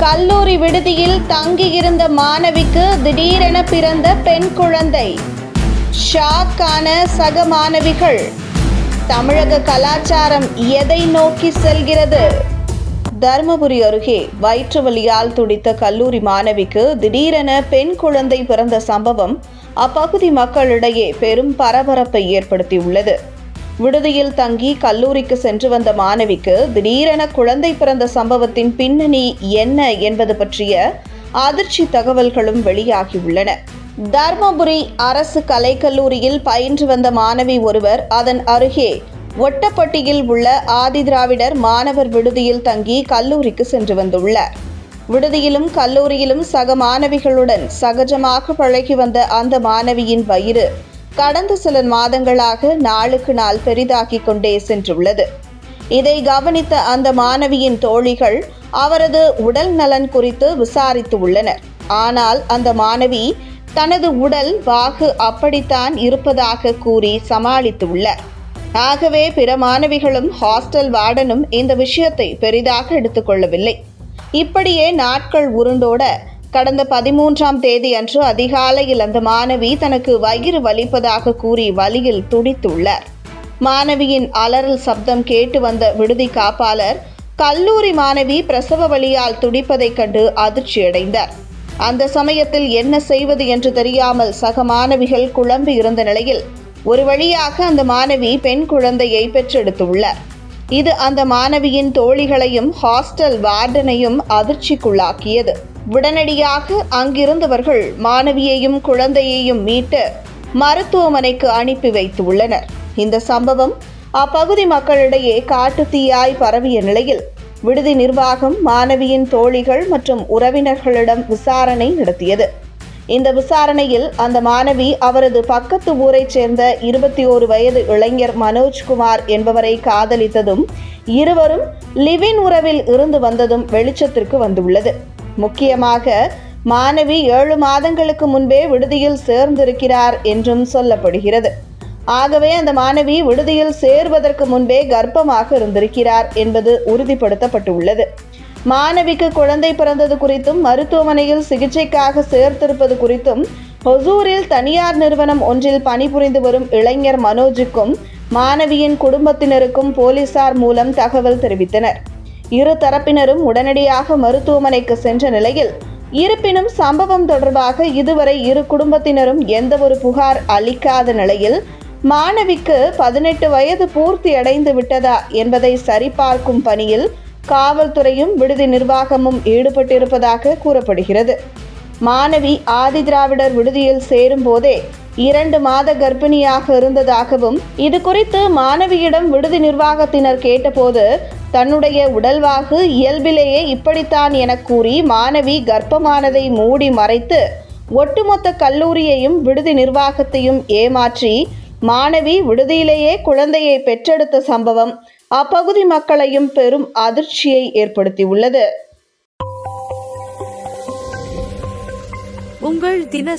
கல்லூரி விடுதியில் தங்கியிருந்த மாணவிக்கு திடீரென பிறந்த பெண் குழந்தை. ஷாக்கான சக மாணவிகள். தமிழக கலாச்சாரம் எதை நோக்கி செல்கிறது? தருமபுரி அருகே வயிற்று வலியால் துடித்த கல்லூரி மாணவிக்கு திடீரென பெண் குழந்தை பிறந்த சம்பவம் அப்பகுதி மக்களிடையே பெரும் பரபரப்பை ஏற்படுத்தியுள்ளது. விடுதியில் தங்கி கல்லூரிக்கு சென்று வந்த மாணவிக்கு திடீரென குழந்தை பிறந்த சம்பவத்தின் பின்னணி என்ன என்பது பற்றிய அதிர்ச்சி தகவல்களும் வெளியாகியுள்ளன. தர்மபுரி அரசு கலைக்கல்லூரியில் பயின்று வந்த மாணவி ஒருவர் அதன் அருகே ஒட்டப்பட்டியில் உள்ள ஆதிதிராவிடர் மாணவர் விடுதியில் தங்கி கல்லூரிக்கு சென்று வந்துள்ளார். விடுதியிலும் கல்லூரியிலும் சக மாணவிகளுடன் சகஜமாக பழகி வந்த அந்த மாணவியின் வயிறு கடந்த சில மாதங்களாக நாளுக்கு நாள் பெரிதாகிக் கொண்டே சென்றுள்ளது. இதை கவனித்த அந்த மாணவியின் தோழிகள் அவரது உடல் நலன் குறித்து விசாரித்து உள்ளனர். ஆனால் அந்த மாணவி தனது உடல் வாகு அப்படித்தான் இருப்பதாக கூறி சமாளித்துள்ளார் ஆகவே பிற மாணவிகளும் ஹாஸ்டல் வார்டனும் இந்த விஷயத்தை பெரிதாக எடுத்துக்கொள்ளவில்லை இப்படியே நாட்கள் உருண்டோட கடந்த பதிமூன்றாம் தேதி அன்று அதிகாலையில் அந்த மாணவி தனக்கு வயிறு வலிப்பதாக கூறி வலியில் துடித்துள்ளார். மாணவியின் அலறல் சப்தம் கேட்டு வந்த விடுதி காப்பாளர் கல்லூரி மாணவி பிரசவ வழியால் துடிப்பதைக் கண்டு அதிர்ச்சியடைந்தார். அந்த சமயத்தில் என்ன செய்வது என்று தெரியாமல் சக மாணவிகள் குழம்பி இருந்த நிலையில் ஒரு வழியாக அந்த மாணவி பெண் குழந்தையை பெற்றெடுத்துள்ளார். இது அந்த மாணவியின் தோழிகளையும் ஹாஸ்டல் வார்டனையும் அதிர்ச்சிக்குள்ளாக்கியது. உடனடியாக அங்கிருந்தவர்கள் மாணவியையும் குழந்தையையும் மீட்டு மருத்துவமனைக்கு அனுப்பி வைத்து உள்ளனர் இந்த சம்பவம் அப்பகுதி மக்களிடையே காட்டுத்தீயாய் பரவிய நிலையில் விடுதி நிர்வாகம் மாணவியின் தோழிகள் மற்றும் உறவினர்களிடம் விசாரணை நடத்தியது. இந்த விசாரணையில் அந்த மாணவி அவரது பக்கத்து ஊரைச் சேர்ந்த இருபத்தி ஓரு வயது இளைஞர் மனோஜ்குமார் என்பவரை காதலித்ததும் இருவரும் லிவின் உறவில் இருந்து வந்ததும் வெளிச்சத்திற்கு வந்துள்ளது. முக்கியமாக மாணவி ஏழு மாதங்களுக்கு முன்பே விடுதியில் சேர்ந்திருக்கிறார் என்றும் சொல்லப்படுகிறது. ஆகவே அந்த மாணவி விடுதியில் சேர்வதற்கு முன்பே கர்ப்பமாக இருந்திருக்கிறார் என்பது உறுதிப்படுத்தப்பட்டுள்ளது. மாணவிக்கு குழந்தை பிறந்தது குறித்தும் மருத்துவமனையில் சிகிச்சைக்காக சேர்த்திருப்பது குறித்தும் ஹொசூரில் தனியார் நிறுவனம் ஒன்றில் பணிபுரிந்து வரும் இளைஞர் மனோஜுக்கும் மாணவியின் குடும்பத்தினருக்கும் போலீசார் மூலம் தகவல் தெரிவித்தனர். இரு தரப்பினரும் உடனடியாக மருத்துவமனைக்கு சென்ற நிலையில் இருப்பினும் சம்பவம் தொடர்பாக இதுவரை இரு குடும்பத்தினரும் எந்தவொரு புகார் அளிக்காத நிலையில் மாணவிக்கு பதினெட்டு வயது பூர்த்தி அடைந்து விட்டதா என்பதை சரிபார்க்கும் பணியில் காவல்துறையும் விடுதி நிர்வாகமும் ஈடுபட்டிருப்பதாக கூறப்படுகிறது. மாணவி ஆதிதிராவிடர் விடுதியில் சேரும் போதே இரண்டு மாத கர்ப்பிணியாக இருந்ததாகவும் இது குறித்து மாணவியிடம் விடுதி நிர்வாகத்தினர் கேட்டபோது தன்னுடைய உடல்வாகு இயல்பிலேயே இப்படித்தான் என கூறி மாணவி கர்ப்பமானதை மூடி மறைத்து ஒட்டுமொத்த கல்லூரியையும் விடுதி நிர்வாகத்தையும் ஏமாற்றி மாணவி விடுதியிலேயே குழந்தையை பெற்றெடுத்த சம்பவம் அப்பகுதி மக்களையும் பெரும் அதிர்ச்சியை ஏற்படுத்தியுள்ளது. உங்கள் தின